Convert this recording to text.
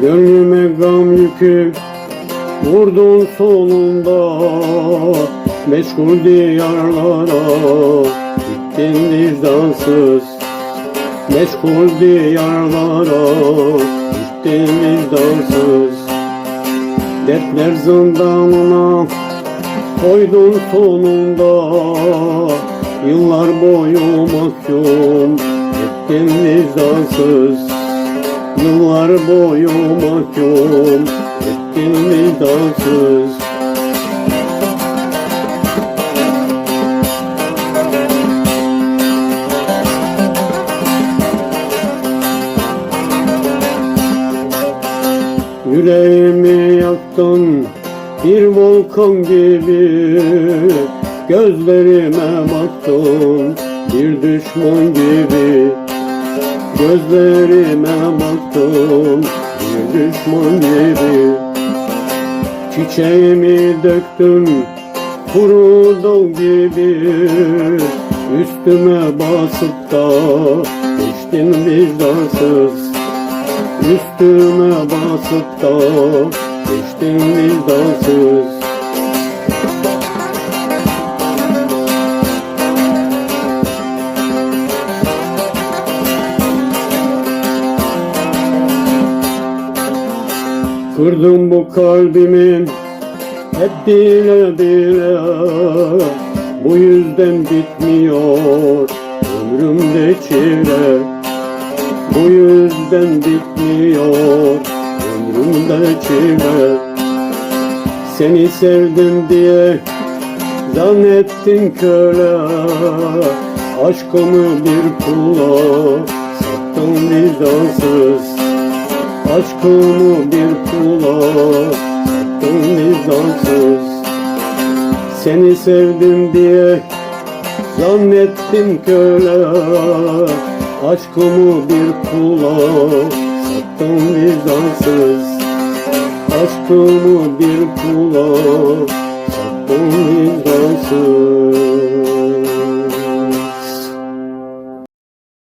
Gönlüme gam yükü vurdun solunda Meşgul diyarlara gittin vicdansız. Meşgul diyarlara gittin vicdansız. Dertler zindanına koydun sonunda. Yıllar boyu mahkum ettin vicdansız Yıllar boyu mahkum ettin vicdansız. Yüreğimi yaktın bir volkan gibi Gözlerime baktın. Bir düşman gibi Gözlerime baktın bir düşman gibi. Çiçeğimi döktün kuru dal gibi. Üstüme basıp da geçtin vicdansız Üstüme basıp da geçtin vicdansız Kırdım bu kalbimi hep bile bile Bu yüzden bitmiyor ömrümde çile. Bu yüzden bitmiyor ömrümde çile. Seni sevdim diye zannettin köle. Aşkımı bir kula sattın vicdansız Aşkımı bir kula sattın vicdansız. Seni sevdim diye zannettim köle. Aşkımı bir kula sattın vicdansız. Aşkımı bir kula sattın vicdansız